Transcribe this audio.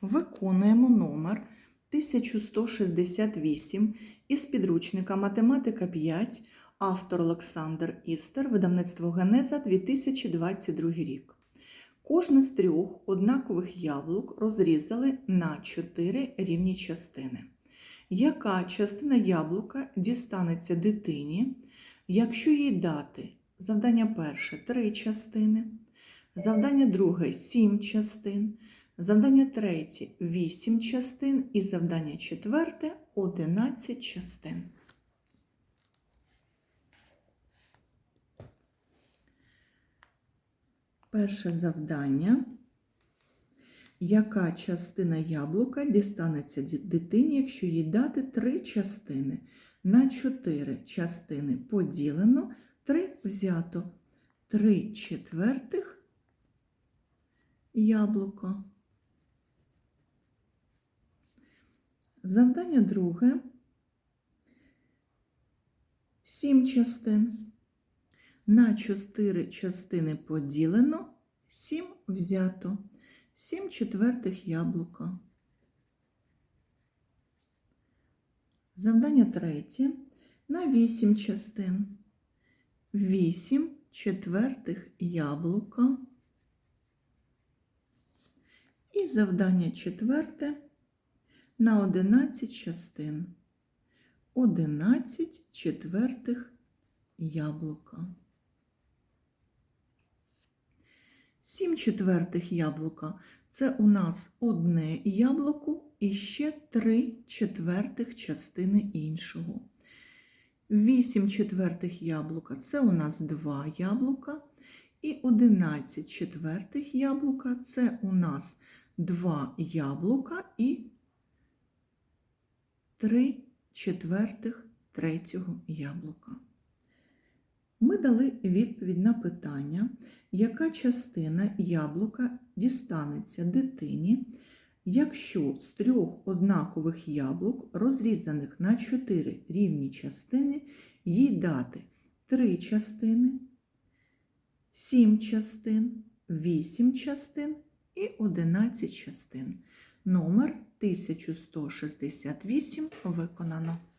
Виконуємо номер 1168 із підручника Математика 5, автор Олександр Істер, видавництво Генеза 2022 рік. Кожне з трьох однакових яблук розрізали на 4 рівні частини. Яка частина яблука дістанеться дитині, якщо їй дати завдання перше 3 частини, завдання друге 7 частин, завдання третє 8 частин і завдання четверте 11 частин. Перше завдання. Яка частина яблука дістанеться дитині, якщо їй дати три частини? На чотири частини поділено, три взято. Три четвертих яблука. Завдання друге. Сім частин. На чотири частини поділено, сім взято. Сім четвертих яблука. Завдання третє. На вісім частин. Вісім четвертих яблука. І завдання четверте на 11 частин. 11 четвертих яблука. 7 четвертих яблука це у нас одне яблуко і ще 3 четвертих частини іншого. 8 четвертих яблука це у нас 2 яблука. І 11 четвертих яблука це у нас 2 яблука і 3 четвертих третього яблука. Ми дали відповідь на питання, яка частина яблука дістанеться дитині, якщо з трьох однакових яблук, розрізаних на 4 рівні частини, їй дати 3 частини, 7 частин, 8 частин і 11 частин. Номер 1168 виконано.